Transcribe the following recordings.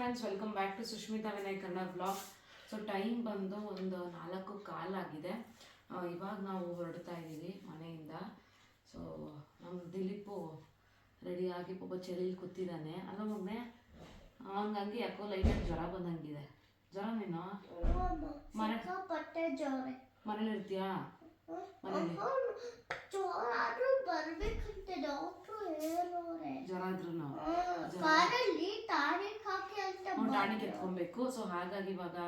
Friends welcome back to Sushmita Vinay Kannada blog so time ಬಂದು ಒಂದು ನಾಲ್ಕು ಕಾಲಾಗಿದೆ ಆ, ಇವಾಗ ನಾವು ಹೊರಡ್ತಾ ಇದ್ದೀವಿ ಮನೆಯಿಂದ. ಸೊ ನಮ್ಮ ದಿಲೀಪು ರೆಡಿಯಾಗಿ ಪಾಪ ಚಳಿಲಿ ಕೂತಿದ್ದಾನೆ. ಅಲ್ಲ ಮೊಮ್ಮೆ ಹಂಗಾಗಿ ಯಾಕೋ ಲೈಟಾಗಿ ಜ್ವರ ಬಂದಂಗಿದೆ. ಜ್ವರ ನೀನು? ಮನೆ ಮನೇಲಿ ಇರ್ತೀಯಾ? ಮನೇಲಿ. ಜ್ವರ ಆದ್ರೂ ಟಾಣಿಕ್ ಎತ್ಕೊಬೇಕು ಸೊ ಹಾಗಾಗಿ ಇವಾಗ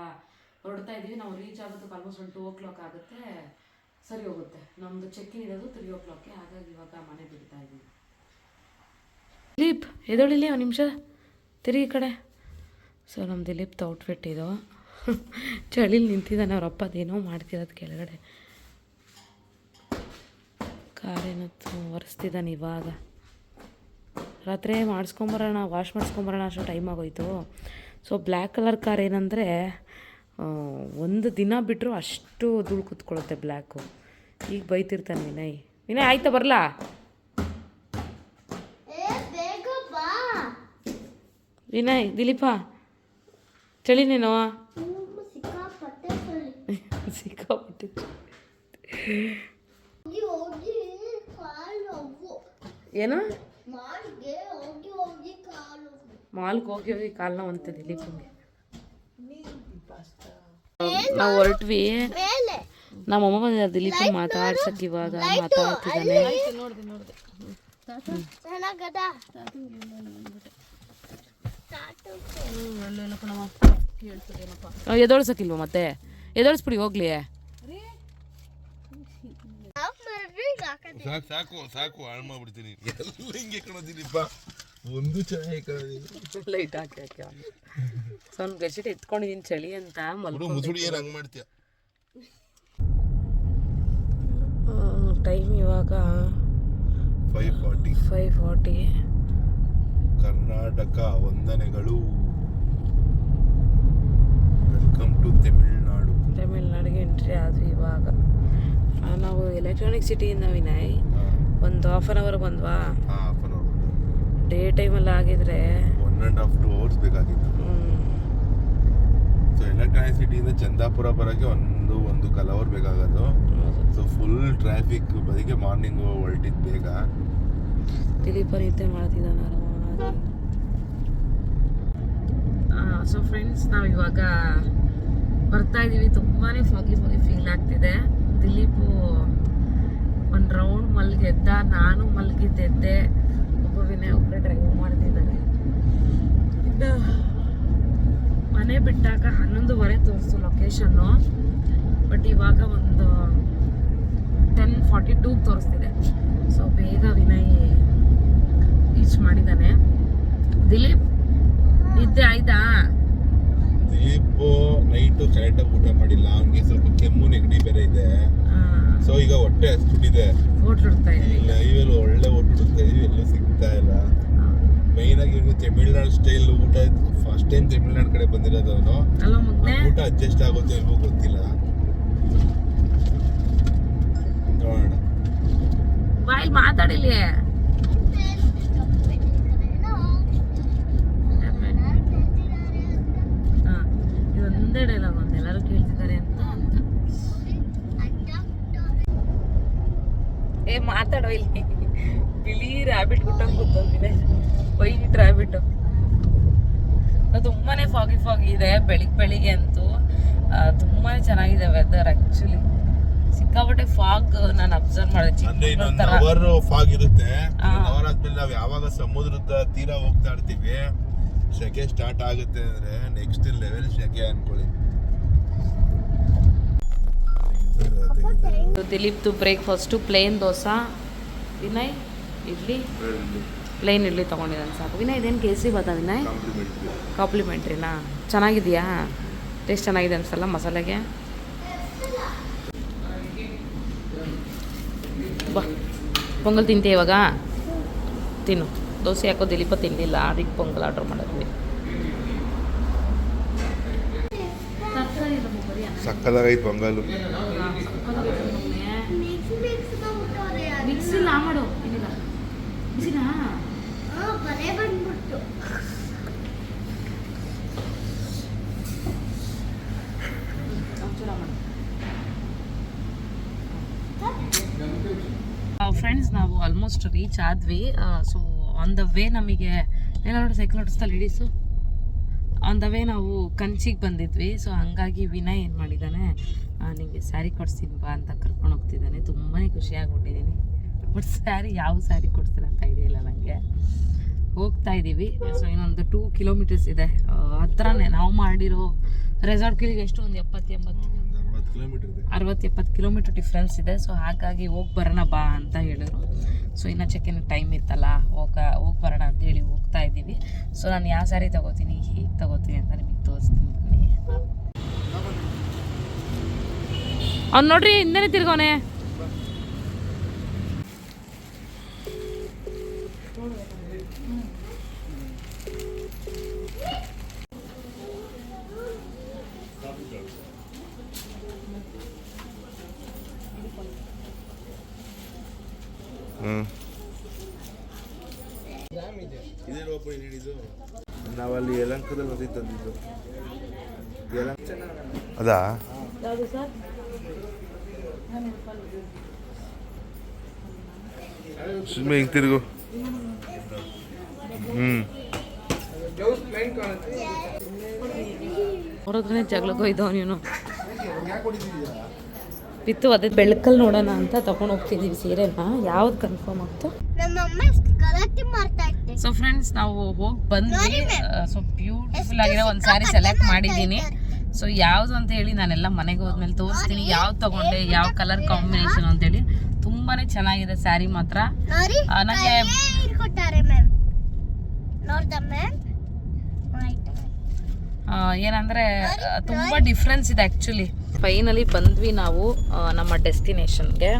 ಹೊರಡ್ತಾ ಇದೀವಿ. ನಾವು ರೀಚ್ ಆಗುತ್ತೆ ಆಲ್ಮೋಸ್ಟ್ ಒಂದು ಟೂ ಓ ಕ್ಲಾಕ್ ಆಗುತ್ತೆ. ಸರಿ ಹೋಗುತ್ತೆ. ನಮ್ಮದು ಇನ್ ಇರೋದು ತ್ರೀ ಓ ಕ್ಲಾಕ್ಗೆ ಹಾಗಾಗಿ ಇವಾಗ ಮನೆ ಬಿಡ್ತಾ ಇದ್ದೀವಿ ದಿಲೀಪ್, ಎದೊಳಿಲಿ ಒಂದು ನಿಮಿಷ? ತಿರುಗಿ ಕಡೆ. ಸೊ ನಮ್ಮ ದಿಲೀಪ್ದು ಔಟ್ಫಿಟ್ ಇದು. ಚಳಿಲಿ ನಿಂತಿದ್ದಾನೆ ಅವ್ರ ಅಪ್ಪ ಅದೇನೋ ಮಾಡ್ತಿರೋದು ಕೆಳಗಡೆ. ಕಾರೇನೋ ಒರೆಸ್ತಿದ್ದಾನೆ ಇವಾಗ. ರಾತ್ರಿ ಮಾಡಿಸ್ಕೊಂಬರೋಣ ವಾಶ್ ಮಾಡಿಸ್ಕೊಂಬರೋಣ ಅಷ್ಟು ಟೈಮ್ ಆಗೋಯ್ತು. ಸೊ ಬ್ಲ್ಯಾಕ್ ಕಲರ್ ಕಾರ್ ಏನಂದರೆ ಒಂದು ದಿನ ಬಿಟ್ಟರು ಅಷ್ಟು ಧೂಳು ಕೂತ್ಕೊಳ್ಳುತ್ತೆ ಬ್ಲ್ಯಾಕು ಈಗ ಬೈತಿರ್ತಾನೆ ವಿನಯ್. ವಿನಯ್ ಆಯ್ತಾ ಬರಲಾ? ವಿನಯ್ ದಿಲೀಪ ಚಳಿ ನೀನು? ಸಿಕ್ಕಾಪಟ್ಟೆ ಏನು ಮಾಲ್ಗೆ ಹೋಗಿ ಹೋಗಿ ಕಾಲು ನೋವು. ಮಾಲ್ಗೆ ಹೋಗಿ ಹೋಗಿ ಕಾಲು ಇಲ್ಲಿ ದಿಲೀಪಂಗೆ ನಾವು ಹೊರಟ್ವಿ. ನಮ್ಮ ಅಮ್ಮ ಬಂದಿದ್ದಾರೆ ದಿಲೀಪ್ ಮಾತಾಡ್ಸಕ್ ಇವಾಗ ಮಾತಾಡ್ತಿದ್ದಾನೆ. ಎದೋಳ್ಸಕ್ಕಿಲ್ವ ಮತ್ತೆ? ಎದೋಳ್ಸ್ಬಿಡಿ ಹೋಗ್ಲಿ. ಸಾಕು ಸಾಕು ಸಾಕು ಹಾಳು ಮಾಡ್ಬಿಡ್ತೀನಿ. ಎಲ್ಲ ಹಿಂಗೆ ಕಣೋದಿಲ್ಲಪ್ಪ ಒಂದು ಚೆನ್ನಾಗಿ ಲೈಟ್ ಹಾಕಿ ಹಾಕಿ ಸೊ ಗಜೆಟ್ ಬೆಡ್ಶೀಟ್ ಎತ್ಕೊಂಡಿದ್ದೀನಿ ಚಳಿ ಅಂತ ಮುಸುಡಿ ಏನು ಹಂಗೆ ಮಾಡ್ತೀಯ? ಟೈಮ್ ಇವಾಗ five forty five forty Karnataka ವಂದನೆಗಳು. ವೆಲ್ಕಮ್ ಟು ತಮಿಳ್ನಾಡು ತಮಿಳ್ನಾಡಿಗೆ ಎಂಟ್ರಿ ಆದ್ವಿ ಇವಾಗ. ನಾವು ಎಲೆಕ್ಟ್ರಾನಿಕ್ ಸಿಟಿಯಿಂದ ವಿನಯ್. ಒಂದು ಹಾಫ್ ಆನ್ ಅವರ್ ಬಂದ್ವಾ? ಅನ್ ಡೇ ಟೈಮಲ್ಲಿ ಆಗಿದ್ರೆ one and half two hours ಬೇಕಾಗಿತ್ತು. ಸೊ ಎಲೆಕ್ಟ್ರಾನಿಕ್ ಸಿಟಿಯಿಂದ ಚಂದಾಪುರ ಬರೋಕ್ಕೆ ಒಂದು ಒಂದು ಕಾಲ್ ಅವರ್ ಬೇಕಾಗೋದು. ಸೊ ಫುಲ್ ಟ್ರಾಫಿಕ್ ಬದಿಗೆ ಮಾರ್ನಿಂಗ್ ಹೊರಟಿದ್ದು ಬೇಗ. ದಿಲೀಪ ನಿದ್ದೆ ಮಾಡ್ತಿದ್ದಾನೆ ಸೊ ಫ್ರೆಂಡ್ಸ್ ನಾವು ಇವಾಗ ಬರ್ತಾ ಇದ್ದೀವಿ ತುಂಬಾ ಫಾಗಿ ಫಾಗಿ ಫೀಲ್ ಆಗ್ತಿದೆ. ದಿಲೀಪು ಒಂದು ರೌಂಡ್ ಮಲ್ಗೆದ್ದ ನಾನು ಮಲಗಿದ್ದೆದ್ದೆ. ವಿನಯ್ ಒಬ್ಬರೇ ಡ್ರೈವ್ ಮಾಡ್ತಿದ್ದಾರೆ. ಇನ್ನು ಮನೆ ಬಿಟ್ಟಾಗ ಹನ್ನೊಂದುವರೆ ತೋರಿಸ್ತು ಲೊಕೇಶನ್ನು ಬಟ್ ಇವಾಗ ಒಂದು ಟೆನ್ ಫಾರ್ಟಿ ಟೂ ತೋರಿಸ್ತಿದೆ. ಸೊ ಬೇಗ ವಿನಯ್ ರೀಚ್ ಮಾಡಿದ್ದಾನೆ. ದಿಲೀಪ್ ನಿದ್ದೆ ಆಯ್ತಾ? ದೀಪು ನೈಟು ಕರೆಕ್ಟಾಗಿ ಊಟ ಮಾಡಿಲ್ಲ. ಹಂಗೆ ಸ್ವಲ್ಪ ಕೆಮ್ಮು ನೆಗಡಿ ಬೇರೆ ಇದೆ. ಸೊ ಈಗ ಹೊಟ್ಟೆ ಇಡ್ತಾ ಇದ್ವಿ ಈ ಲೈವಲ್ಲಿ ಒಳ್ಳೆ ಊಟ ಹುಡುಕ್ತಾ ಇದೀವಿ ಎಲ್ಲೂ ಸಿಗ್ತಾ ಇಲ್ಲ ಮೇನ್ ಆಗಿ ಇವ್ನಿಗೆ ತಮಿಳ್ನಾಡು ಸ್ಟೈಲ್ ಊಟ ಫಸ್ಟ್ ಟೈಮ್ ತಮಿಳ್ನಾಡು ಕಡೆ ಬಂದಿರೋದು ಅವನು. ಅಲ್ಲ ಮುಗ್ನೆ? ಊಟ ಅಡ್ಜಸ್ಟ್ ಆಗುತ್ತೆ ಇಲ್ವೋ ಗೊತ್ತಿಲ್ಲ. ನೋಡೋಣ. ಬಾಯಲ್ಲಿ ಮಾತಾಡಿಲಿ ಡೈಲಾಗ್ ಒಂದು ಎಲ್ಲರೂ ಕೇಳ್ತಿದ್ದಾರೆ ಅಂತ. ಏ ಮಾತಾಡೋ ಇಲ್ಲಿ. ರ್ಯಾಬಿಟ್ ಗುಟ್ಟಂಗೆ ಕೂತೋಗಿದೆ ವೈಟ್ ರ್ಯಾಬಿಟ್ ತುಂಬಾನೇ ಫಾಗಿ ಫಾಗಿ ಇದೆ ಬೆಳಿಗ್ಗೆ ಬೆಳಿಗ್ಗೆ ಅಂತೂ ತುಂಬಾ ತುಂಬಾನೇ ಚೆನ್ನಾಗಿದೆ ವೆದರ್ ಆಕ್ಚುಲಿ ಸಿಕ್ಕಾಪಟ್ಟೆ ಫಾಗ್ ನಾನು ಅಬ್ಸರ್ವ್ ಮಾಡಿದೆ. ಅವರ್ ಫಾಗ್ ಇರುತ್ತೆ. ಅವರ್ ಆದ್ಮೇಲೆ ನಾವು ಯಾವಾಗ ಸಮುದ್ರದ ತೀರ ಹೋಗ್ತಾ ಇರ್ತೀವಿ ಸೆಕೆ ಸ್ಟಾರ್ಟ್ ಆಗುತ್ತೆ ಅಂದ್ರೆ ನೆಕ್ಸ್ಟ್ ಲೆವೆಲ್ ಸೆಕೆ ಅನ್ಕೊಳ್ಳಿ. ದಿಲೀಪ್ದು breakfast plain dosa Vinay idli? Plain idli ತೊಗೊಂಡಿದ್ದಾನೆ ಸಾಕು. ವಿನಯ್ ಇದೇನು ಕೇಸರಿ ಬಾತ ವಿನಯ್? ಕಾಂಪ್ಲಿಮೆಂಟ್ರಿನಾ? ಚೆನ್ನಾಗಿದೆಯಾ? ಟೇಸ್ಟ್ ಚೆನ್ನಾಗಿದೆ ಅನ್ಸಲ್ಲ ಮಸಾಲೆಗೆ? ಬಾ ಪೊಂಗಲ್ ತಿಂತೀಯ ಇವಾಗ? ತಿನ್ನು. ದೋಸೆ ಹಾಕೋ ದಿಲೀಪ ತಿಂದಿಲ್ಲ ಅದಕ್ಕೆ ಪೊಂಗಲ್ ಆರ್ಡ್ರ್ ಮಾಡಿದ್ವಿ. ಸಕ್ಕದಾಗೈತೆ ಬಂಗಾಲು ಮಿಕ್ಸ್ ನಾ ಮಾಡು. ಫ್ರೆಂಡ್ಸ್ ನಾವು ಆಲ್ಮೋಸ್ಟ್ ರೀಚ್ ಆದ್ವಿ. ಸೊ ಆನ್ ದ ವೇ ನಮಗೆ ಏನಾದ್ರು ಸೈಕಲ್ ಸೈಕಲ್ ಓಡಿಸ್ತಾ ಲೇಡೀಸು ಆನ್ ದ ವೇ ನಾವು ಕಂಚಿಗೆ ಬಂದಿದ್ವಿ. ಸೊ ಹಂಗಾಗಿ ವಿನಯ್ ಏನು ಮಾಡಿದ್ದಾನೆ ನಿಮಗೆ ಸ್ಯಾರಿ ಕೊಡ್ಸ್ತೀನಿ ಬಾ ಅಂತ ಕರ್ಕೊಂಡು ಹೋಗ್ತಿದ್ದಾನೆ. ತುಂಬಾ ಖುಷಿಯಾಗಿ ಹೊಟ್ಟಿದ್ದೀನಿ ಬಟ್ ಸ್ಯಾರಿ ಯಾವ ಸ್ಯಾರಿ ಕೊಡ್ತೀರ ಹೋಗ್ತಾ ಇದ್ದೀವಿ. ಸೊ ಇನ್ನೊಂದು ಟೂ ಕಿಲೋಮೀಟರ್ಸ್ ಇದೆ. ಹತ್ರನೇ ನಾವು ಮಾಡಿರೋ ರೆಸಾರ್ಟ್ ಎಷ್ಟು? ಒಂದು ಎಪ್ಪತ್ತು ಎಂಬತ್ತು ಅರವತ್ತು ಕಿಲೋಮೀಟರ್ ಇದೆ. ಅರವತ್ತು ಎಪ್ಪತ್ತು ಕಿಲೋಮೀಟರ್ ಡಿಫ್ರೆನ್ಸ್ ಇದೆ. ಸೊ ಹಾಗಾಗಿ ಹೋಗಿ ಬರೋಣ ಬಾ ಅಂತ ಹೇಳಿದ್ರು. ಸೊ ಇನ್ನು ಚೆಕ್ಕಿನ ಟೈಮ್ ಇತ್ತಲ್ಲ. ಹೋಗ ಹೋಗಿ ಬರೋಣ ಅಂತ ಹೇಳಿ ಹೋಗ್ತಾ ಇದ್ದೀವಿ. ಸೊ ನಾನು ಯಾವ ಸಾರಿ ತಗೋತೀನಿ ಹೀಗೆ ತಗೋತೀನಿ ಅಂತ ನಿಮಗೆ ತೋರಿಸ್ತೀನಿ. ಅವ್ನು ನೋಡ್ರಿ ಹಿಂದೆನೇ ತಿರ್ಗೋನೆ ನಾವಲ್ಲಿ ಯಲಂಕದಲ್ಲಿ ಒಂದಿ ತಂದಿದ್ದು. ಯಲಂಕ ಅದಾ? ಯಾವುದು ಸರ್? ಸುಮ್ಮನೆ ಹಿಂಗೆ ತಿರುಗು. ಅವ್ರ ಹತ್ರನೇ ಜಗಳಕ್ಕೆ ಹೋಯ್ದವ ನೀನು ಬಿತ್ತು ಅದೇ ಬೆಳಕಲ್ಲಿ ನೋಡೋಣ ಅಂತ ತಗೊಂಡು ಹೋಗ್ತಿದ್ದೀವಿ ಸೀರೆನ. ಯಾವ್ದು ಕನ್ಫರ್ಮ್ ಆಗ್ತು? ಸೊ ಫ್ರೆಂಡ್ಸ್ ನಾವು ಹೋಗಿ ಬಂದ್ವಿ. ಸೊ ಬ್ಯೂಟಿಫುಲ್ ಆಗಿರೋ ಒಂದು ಸ್ಯಾರಿ ಸೆಲೆಕ್ಟ್ ಮಾಡಿದ್ದೀನಿ. ಸೊ ಯಾವ್ದು ಅಂತ ಹೇಳಿ ನಾನೆಲ್ಲ ಮನೆಗೆ ಹೋದ್ಮೇಲೆ ತೋರಿಸ್ತೀನಿ. ಯಾವ್ದು ತಗೊಂಡೆ ಯಾವ ಕಲರ್ ಕಾಂಬಿನೇಷನ್ ಅಂತೇಳಿ ತುಂಬಾನೇ ಚೆನ್ನಾಗಿದೆ ಸ್ಯಾರಿ ಮಾತ್ರ. ನೋಡಿ ಆ, ನಂಗೆ ಇಟ್ಕೊಟ್ಟಾರೆ ಮ್ಯಾಮ್ ನೋಡ್ದ ಮ್ಯಾಮ್ ಆಯ್ತು ಆ, ಏನಂದ್ರೆ ಆ, ತುಂಬಾ ಡಿಫ್ರೆನ್ಸ್ ಇದೆ ಆ್ಯಕ್ಚುಲಿ ಫೈನಲಿ ಬಂದ್ವಿ ನಾವು ನಮ್ಮ ಡೆಸ್ಟಿನೇಷನ್ಗೆ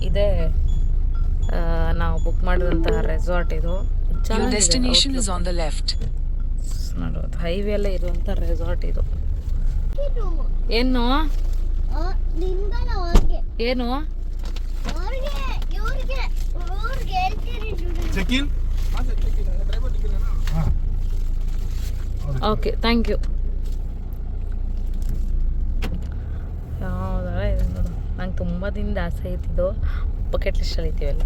ಇದೇ ನಾವು ಬುಕ್ ಮಾಡಿದಂತಹ ರೆಸಾರ್ಟ್ ಇದು. Destination is on the left ನೋಡೋದು ಹೈವೇ ಅಲ್ಲೇ ಇರುವಂತ ರೆಸಾರ್ಟ್ ಇದು. ಏನು? ಏನು. Check in okay thank you ಯಾವುದರ ಇದೆ ನೋಡು. ನಂಗೆ ತುಂಬ ದಿನದ ಆಸೆ ಇತ್ತಿದ್ದು ಬಕೆಟ್ ಲಿಸ್ಟಲ್ಲಿ ಇದ್ದೀವಲ್ಲ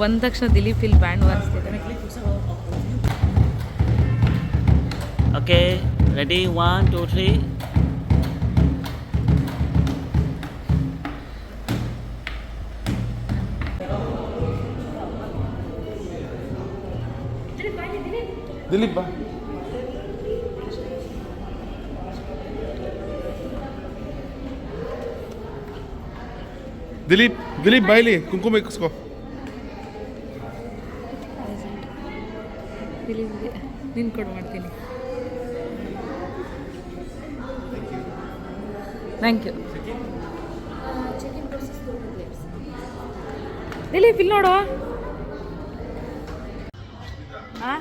ಬಂದ ತಕ್ಷಣ ದಿಲೀಪ್ ಇಲ್ಲಿ band ವಾರಿಸ್ತಿದ್ದಾರೆ okay ready one two, three Dilip ಬಾ. ದಿಲೀಪ್ ದಿಲೀಪ್ ಬಾಯ್ಲಿ ಕುಂಕುಮ ಇಕ್ಕಿಸ್ಕೋ ನಿನ್ ಕೊಡು ಮಾಡ್ತೀನಿ. ಥ್ಯಾಂಕ್ ಯು ದಿಲೀಪ್ ಇಲ್ಲಿ ನೋಡು. ಹಾಂ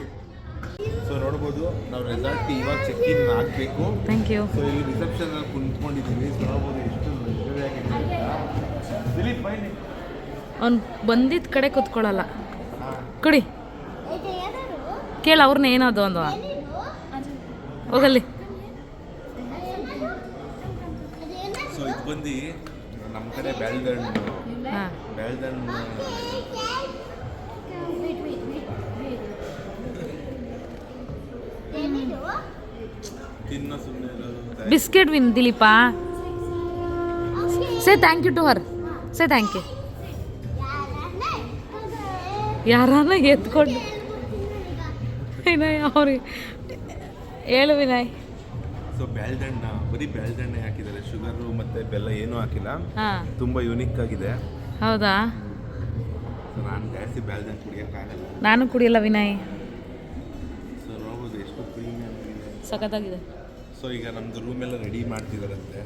ಸೊ ನೋಡ್ಬೋದು ನಾವು ರೆಸಾರ್ಟ್ ಇವಾಗ ಚೆಕ್ ಇನ್ ಹಾಕ್ಬೇಕು ಥ್ಯಾಂಕ್ ಯು ಸೊ ಇಲ್ಲಿ ರಿಸೆಪ್ಷನ್ ಅಲ್ಲಿ ಕುಂತ್ಕೊಂಡಿದ್ದೀವಿ ಸೊ ನೋಡ್ಬೋದು ಎಷ್ಟು ಅವ್ನು ಬಂದಿದ್ದ ಕಡೆ ಕೂತ್ಕೊಳ್ಳಲ್ಲ. ಕೊಡಿ. ಕೇಳ ಏನಾರು ಕೇಳು ಅವ್ರನ್ನ ಏನದು ಒಂದು ಹೋಗಲ್ಲಿ. ಅದೇನ ಸೊ ಇದು ಬಂದು ನಮ್ಮ ಕಡೆ ಬೆಳ್ದಣ್ಣು ಹಾಂ. ಬೆಳ್ದಣ್ಣು ಏನಿದು ತಿನ್ನೋ ಸುಮ್ಮನೆ ಬಿಸ್ಕೆಟ್ ವಿನ್ Dilip. Say thank you to her say thank you ಯಾರನ್ನ ಎತ್ಕೊಂಡು? ವಿನಯ್ ಅವ್ರಿಗೆ. ಹೇಳು ವಿನಯ್. ಸೊ ಬ್ಯಾಲ್ದಣ್ಣ ಬರೀ ಬ್ಯಾಲ್ದಣ್ಣೆ ಹಾಕಿದ್ದಾರೆ. ಶುಗರು ಮತ್ತೆ ಬೆಲ್ಲ ಏನೂ ಹಾಕಿಲ್ಲ. ಹಾಂ. ತುಂಬ ಯುನಿಕ್ ಆಗಿದೆ. ಹೌದಾ? ನಾನು ಜಾಸ್ತಿ ಬೆಳ್ದಣ್ಣು ಕುಡಿಯೋಕ್ಕಾಗಲ್ಲ ನಾನು ಕುಡಿಯಲ್ಲ ವಿನಯ್. ಸೊ ನೋಡ್ಬೋದು ಎಷ್ಟು ಪ್ರೀಮಿಯಂ ಸಖತ್ತಾಗಿದೆ. ಸೊ ಈಗ ನಮ್ದು ರೂಮ್ ಎಲ್ಲ ರೆಡಿ ಮಾಡ್ತಿದಾರಂತೆ.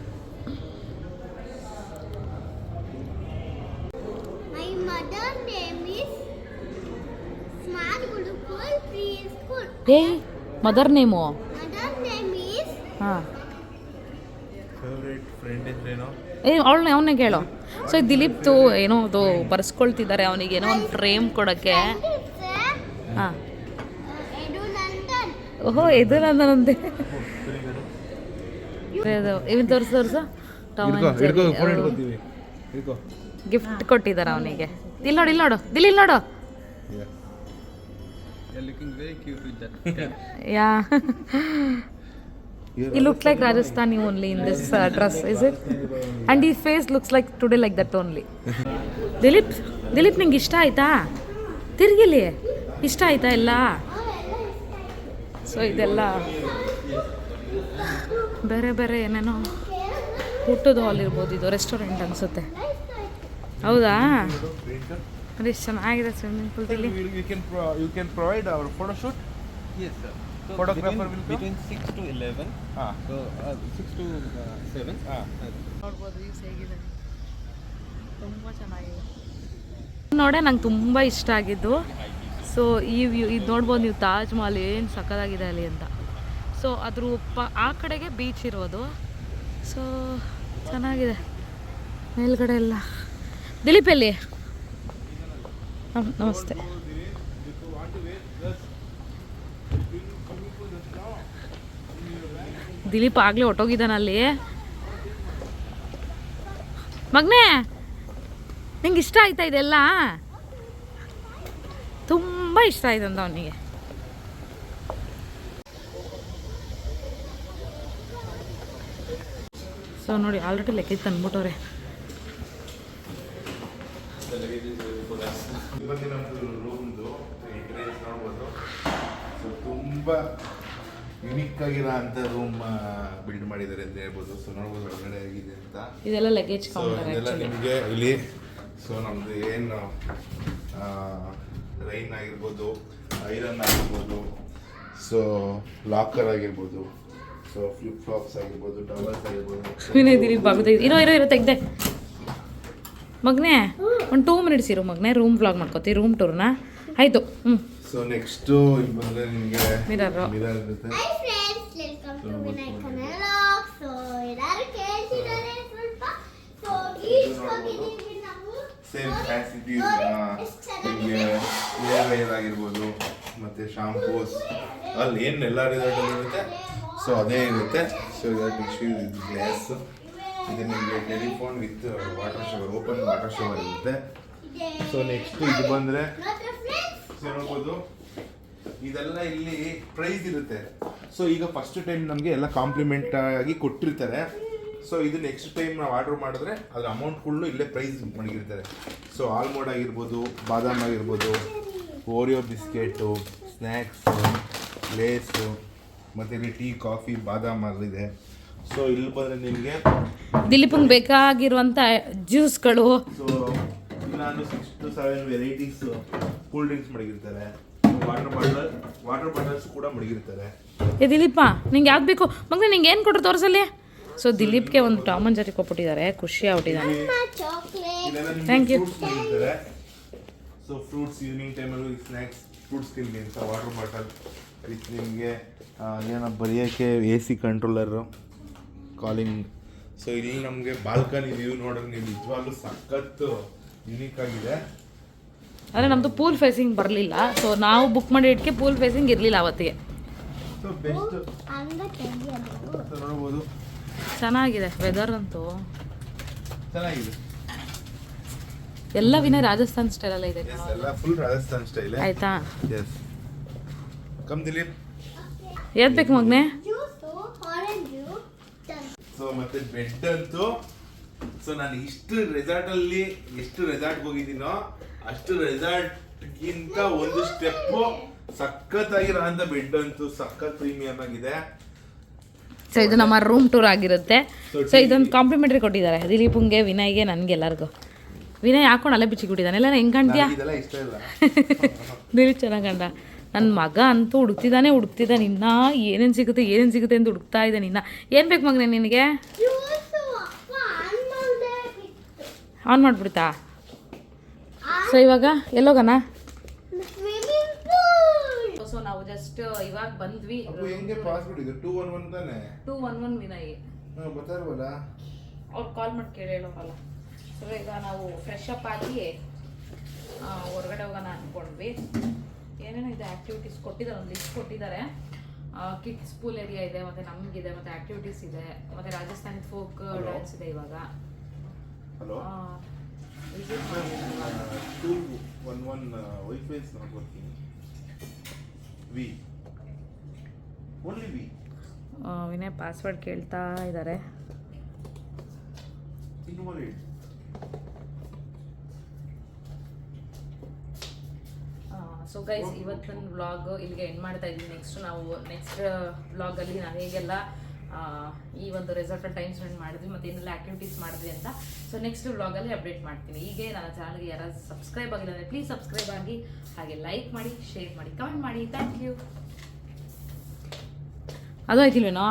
ಏಯ್ ಮದರ್ ನೇಮು Mother ಹಾಂ. ಏ ಅವಳನ್ನ ಅವನೇ ಕೇಳು. ಸೊ ದಿಲೀಪ್ದು ಏನೋ ಅದು ಬರ್ಸ್ಕೊಳ್ತಿದ್ದಾರೆ ಅವನಿಗೆ ಏನೋ ಒಂದು ಫ್ರೇಮ್ ಕೊಡೋಕ್ಕೆ. ಹಾಂ. Edu Nandan. ಓಹೋ ಇದು ನಂದನಂತೆ ಇವನ್ ತೋರಿಸು ತೋರಿಸು. ಗಿಫ್ಟ್ ಕೊಟ್ಟಿದ್ದಾರೆ ಅವನಿಗೆ. ಇಲ್ಲಿ ನೋಡು ಇಲ್ಲಿ ನೋಡು ದಿಲ್ ಇಲ್ಲಿ ನೋಡು. You're looking very cute with that. yeah. he looked like Rajasthani only in this uh, dress, is it? And his face looks like today like that only. Dilip Dilip ನಿಂಗೆ ಇಷ್ಟ ಆಯ್ತಾ ತಿರ್ಗಿಲಿ ಇಷ್ಟ ಆಯ್ತಾ ಎಲ್ಲ ಸೊ ಇದೆಲ್ಲ ಬೇರೆ ಬೇರೆ ಏನೇನೋ ಊಟದ ಹಾಲ್ ಇರ್ಬೋದು ಇದು ರೆಸ್ಟೋರೆಂಟ್ ಅನಿಸುತ್ತೆ ಹೌದಾ ನೋಡಿ ಎಷ್ಟು ಚೆನ್ನಾಗಿದೆ ಸ್ವಿಮ್ಮಿಂಗ್ ಪೂಲ್ ಇಲ್ಲಿ you can you can provide provide photo shoot shoot. Sir photographer will between 6 to 11. ಹಾ uh, 6 to uh, 7. Ah. ನೋಡ್ಬೋದು ವ್ಯೂಸ್ ಹೇಗಿದೆ ತುಂಬ ಚೆನ್ನಾಗಿದೆ. ನೋಡೇ ನಂಗೆ ತುಂಬ ಇಷ್ಟ ಆಗಿದ್ದು. ಸೊ ಈ ವ್ಯೂ ಇದು ನೋಡ್ಬೋದು ನೀವು ತಾಜ್ ಮಹಲ್ ಏನು ಸಕ್ಕದಾಗಿದೆ ಅಲ್ಲಿ ಅಂತ. ಸೊ ಅದ್ರ ಪ ಆ ಕಡೆಗೆ ಬೀಚ್ ಇರೋದು. ಸೊ ಚೆನ್ನಾಗಿದೆ. ಮೇಲ್ಗಡೆ ಎಲ್ಲ. ದಿಲೀಪ್ ಎಲ್ಲಿ? ನಮ್- ನಮಸ್ತೆ. ದಿಲೀಪ್ ಆಗಲೇ ಹೊಟ್ಟೋಗಿದ್ದಾನಲ್ಲಿ ಮಗನೇ, ನಿಂಗೆ ಇಷ್ಟ ಆಯ್ತಾ ಇದೆಲ್ಲ? ತುಂಬ ಇಷ್ಟ ಆಯ್ತಂತ ಅವನಿಗೆ. ಸೊ ನೋಡಿ ಆಲ್ರೆಡಿ ಲೆಕ್ಕ ತಂದ್ಬಿಟ್ಟವ್ರೆ. ಬಂದು ನಮ್ಮದು ರೂಮ್ದು ಇಂಟೀರಿಯರ್ಸ್ ನೋಡ್ಬೋದು ಸೊ ತುಂಬ ಯುನಿಕ್ ಆಗಿರೋ ಅಂತ ರೂಮ್ ಬಿಲ್ಡ್ ಮಾಡಿದ್ದಾರೆ ಅಂತ ಹೇಳ್ಬೋದು ಸೊ ನೋಡ್ಬೋದು ಒಳಗಡೆ ಆಗಿದೆ ಅಂತ ಇದೆಲ್ಲ ಲಗೇಜ್ ಸೊ ಕೌಂಟರ್ ಇದೆಲ್ಲ ನಿಮಗೆ ಇಲ್ಲಿ. ಸೊ ನಮ್ಮದು ಏನು ರೈನ್ ಆಗಿರ್ಬೋದು ಐರನ್ ಆಗಿರ್ಬೋದು ಸೊ ಲಾಕರ್ ಆಗಿರ್ಬೋದು ಸೊ ಫ್ಲಿಪ್ ಫ್ಲಾಪ್ಸ್ ಆಗಿರ್ಬೋದು. ಟವರ್ಸ್ ಆಗಿರ್ಬೋದು ಇರೋ ಇರೋ ಇರೋ ತೆಗ್ದೆ. ಮಗನೇ ಒಂದು ಟೂ ಮಿನಿಟ್ಸ್ ಇರು ಮಗನೇ ರೂಮ್ ವ್ಲಾಗ್ ಮಾಡ್ಕೋತೀವಿ ರೂಮ್ ಟೂರ್ನ ಆಯಿತು ಹ್ಞೂ ಸೊ ನೆಕ್ಸ್ಟು. ಮಿರರ್ ಸೇಮ್ ನಿಮಗೆ ಆಗಿರ್ಬೋದು ಮತ್ತು ಶಾಂಪೂಸ್ ಅಲ್ಲಿ ಏನು ಎಲ್ಲ ರಿಸಲ್ಟ್ ಇರುತ್ತೆ? ಸೊ ಅದೇ ಇರುತ್ತೆ. ಸೊ ಟಿಶ್ಯೂ ಗ್ಲಾಸ್ ಇದು ನಿಮಗೆ telephone with water shower, open water shower ಇರುತ್ತೆ. ಸೊ ನೆಕ್ಸ್ಟ್ ಇದು ಬಂದರೆ ನೋಡ್ಬೋದು. ಇದೆಲ್ಲ ಇಲ್ಲಿ ಪ್ರೈಸ್ ಇರುತ್ತೆ. ಸೊ ಈಗ ಫಸ್ಟ್ ಟೈಮ್ ನಮಗೆ ಎಲ್ಲ ಕಾಂಪ್ಲಿಮೆಂಟ್ ಆಗಿ ಕೊಟ್ಟಿರ್ತಾರೆ. ಸೊ ಇದು ನೆಕ್ಸ್ಟ್ ಟೈಮ್ ನಾವು ಆರ್ಡರ್ ಮಾಡಿದ್ರೆ ಅದ್ರ ಅಮೌಂಟ್ಗಳು ಇಲ್ಲೇ ಪ್ರೈಸ್ ಮಡಗಿರ್ತಾರೆ. ಸೊ ಆಲ್ಮೋಡ್ ಆಗಿರ್ಬೋದು, ಬಾದಾಮ್ ಆಗಿರ್ಬೋದು ಓರಿಯೋ ಬಿಸ್ಕೆಟು ಸ್ನ್ಯಾಕ್ಸು ಲೇಸು ಮತ್ತು ಇಲ್ಲಿ ಟೀ ಕಾಫಿ ಬಾದಾಮ್ ಇದೆ. ಸೊ ಇಲ್ಲಿ ಬಂದರೆ ನಿಮಗೆ ದಿಲೀಪಂಗೆ ಬೇಕಾಗಿರುವಂಥ ಜ್ಯೂಸ್ಗಳು. ಸೊ ನಾನು six to seven varieties cool drinks ಮಡಗಿರ್ತಾರೆ. Water bottle water bottles ಕೂಡ ಮಡಗಿರ್ತಾರೆ. ಏ ದಿಲೀಪ ನಿಂಗೆ ಯಾವ್ದು ಬೇಕು? ಮಗನೇ ನಿಂಗೆ ಏನು ಕೊಟ್ಟರು ತೋರಿಸಲ್ಲಿ? ಸೊ ದಿಲೀಪ್ಗೆ ಒಂದು ಟಾಮನ್ ಜರಿ ಕೊಟ್ಬಿಟ್ಟಿದ್ದಾರೆ. ಖುಷಿ ಆಗ್ಬಿಟ್ಟಿದ್ದಾನೆ. Thank you so fruits evening ಟೈಮಲ್ಲಿ ಸ್ನ್ಯಾಕ್ಸ್ ಫ್ರೂಟ್ಸ್ ತಿನ್ನಿ ಅಂತ ವಾಟರ್ ಬಾಟಲ್ ವಿತ್ ನಿಮಗೆ ಏನೋ ಬರೆಯೋಕ್ಕೆ A C controller calling so ಇಲ್ಲಿ ನಮಗೆ ಬಾಲ್ಕನಿ ವ್ಯೂ ನೋಡಿದ್ರೆ ನೀವು ನಿಜವಾಗ್ಲೂ ಸಖತ್ತು ಯುನೀಕ್ ಆಗಿದೆ. ಅಂದರೆ ನಮ್ಮದು ಪೂಲ್ ಫೇಸಿಂಗ್ ಬರಲಿಲ್ಲ. ಸೊ ನಾವು ಬುಕ್ ಮಾಡಿ ಇಟ್ಕೆ ಪೂಲ್ ಫೇಸಿಂಗ್ ಇರಲಿಲ್ಲ ಅವತ್ತಿಗೆ. ಸೊ ಬೆಸ್ಟ್ ನೋಡ್ಬೋದು. ಚೆನ್ನಾಗಿದೆ ವೆದರ್ ಅಂತೂ. ಚೆನ್ನಾಗಿದೆ. ಎಲ್ಲ ವಿನ ರಾಜಸ್ಥಾನ್ ಅಲ್ಲ ಇದೆ. ಎಸ್ ಎಲ್ಲ ಫುಲ್ ರಾಜಸ್ಥಾನ್ ಸ್ಟೈಲ್ ಆಯ್ತಾ? ಎಸ್ ಕಮ್ ದಿಲೀಪ್ ಏನ್ ಬೇಕು ಮಗನೇ? ಸೊ ಮತ್ತೆ ಬೆಡ್ ಅಂತೂ. ಸೊ ನಾನು ಇಷ್ಟು ರೆಸಾರ್ಟ್ ಅಲ್ಲಿ ಎಷ್ಟು ರೆಸಾರ್ಟ್ ಹೋಗಿದ್ದೀನೋ ಅಷ್ಟು ರೆಸಾರ್ಟ್ ಗಿಂತ ಒಂದು ಸ್ಟೆಪ್ ಸಖತ್ ಅಂತ ಬೆಡ್ ಅಂತೂ ಸಖತ್ ಪ್ರೀಮಿಯಂ ಆಗಿದೆ. ಸೊ ಇದು ನಮ್ಮ ರೂಮ್ ಟೂರ್ ಆಗಿರುತ್ತೆ. ಸೊ ಇದೊಂದು ಕಾಂಪ್ಲಿಮೆಂಟ್ರಿ ಕೊಟ್ಟಿದ್ದಾರೆ. ದಿಲೀಪುಂಗೆ ವಿನಯ್ಗೆ ನನಗೆ ಎಲ್ಲರಿಗೂ. ವಿನಯ್ ಹಾಕೊಂಡು ಅಲ್ಲೇ ಬಿಚ್ಚಿ ಕೊಟ್ಟಿದ್ದಾನೆ ಎಲ್ಲ ಹೆಂಗೆ ಕಾಣ್ತೀಯಾ? ಇದೆಲ್ಲ ಇಷ್ಟ ಇಲ್ಲ. ದಿಲೀಪ್ ಚೆನ್ನಾಗಿ ಕಂಡ ನನ್ನ ಮಗ ಅಂತೂ ಹುಡುಕ್ತಿದ್ದಾನೆ ಹುಡುಕ್ತಿದ್ದಾನೆ ಇನ್ನ ಏನೇನು ಸಿಗುತ್ತೆ ಏನೇನು ಸಿಗುತ್ತೆ ಅಂತ ಹುಡುಕ್ತಾ ಇದ್ದಾನೆ ಇನ್ನ ಏನು ಬೇಕು ಮಗನೇ ನಿನಗೆ? ಆನ್ ಮಾಡಿಬಿಡ್ತಾ? ಸೊ ಇವಾಗ ಎಲ್ಲೋಗಣ? ಸೊ ನಾವು ಜಸ್ಟ್ ಇವಾಗ ಬಂದ್ವಿ. ಟೂ ಒನ್ ಒನ್ ತಾನೆ? Two one one Vinay. ಅವ್ರು ಕಾಲ್ ಮಾಡಿ ಕೇಳಿ ಹೇಳೋರಲ್ಲ ಸೊ ಈಗ ನಾವು ಫ್ರೆಶ್ ಅಪ್ ಆಗಿ ಹೊರಗಡೆ ಹೋಗೋಣ ಅಂದ್ಕೊಂಡ್ವಿ ಏನೇನೋ ಇದೆ ಆ್ಯಕ್ಟಿವಿಟೀಸ್ ಕೊಟ್ಟಿದ್ದಾರೆ ಒಂದು ಲಿಸ್ಟ್ ಕೊಟ್ಟಿದ್ದಾರೆ. ಕಿಡ್ಸ್ ಪೂಲ್ ಏರಿಯಾ ಇದೆ ಮತ್ತು ನಮಗಿದೆ ಮತ್ತು ಆ್ಯಕ್ಟಿವಿಟೀಸ್ ಇದೆ ಮತ್ತು ರಾಜಸ್ಥಾನಿ ಫೋಕ್ ಡ್ಯಾನ್ಸ್ ಇದೆ ಇವಾಗ. Hello two one one wifi is not working we only we Vinay password ಕೇಳ್ತಾ ಇದ್ದಾರೆ. ಸೊ ಗೈಸ್ ಇವತ್ತಿನ ವ್ಲಾಗ್ ಇಲ್ಲಿಗೆ ಎಂಡ್ ಮಾಡ್ತಾ ಇದ್ದೀವಿ ನೆಕ್ಸ್ಟ್ ನಾವು ನೆಕ್ಸ್ಟ್ ವ್ಲಾಗಲ್ಲಿ ನಾವು ಹೇಗೆಲ್ಲ ಆ, ಈ ಒಂದು ರೆಸಾರ್ಟಲ್ಲಿ ಟೈಮ್ ಸ್ಪೆಂಡ್ ಮಾಡಿದ್ವಿ ಮತ್ತು ಏನೆಲ್ಲ ಆ್ಯಕ್ಟಿವಿಟೀಸ್ ಮಾಡಿದ್ವಿ ಅಂತ. ಸೊ ನೆಕ್ಸ್ಟ್ ವ್ಲಾಗಲ್ಲಿ ಅಪ್ಡೇಟ್ ಮಾಡ್ತೀನಿ. ಹೀಗೆ ನನ್ನ ಚಾನಲ್ಗೆ ಯಾರಾದ್ರೂ ಸಬ್ಸ್ಕ್ರೈಬ್ ಆಗಿಲ್ಲ ಅಂದರೆ ಪ್ಲೀಸ್ ಸಬ್ಸ್ಕ್ರೈಬ್ ಆಗಿ ಹಾಗೆ ಲೈಕ್ ಮಾಡಿ ಶೇರ್ ಮಾಡಿ ಕಮೆಂಟ್ ಮಾಡಿ. ಥ್ಯಾಂಕ್ ಯು ಅದು ಆಯ್ತಿಲ್ವೇನೋ?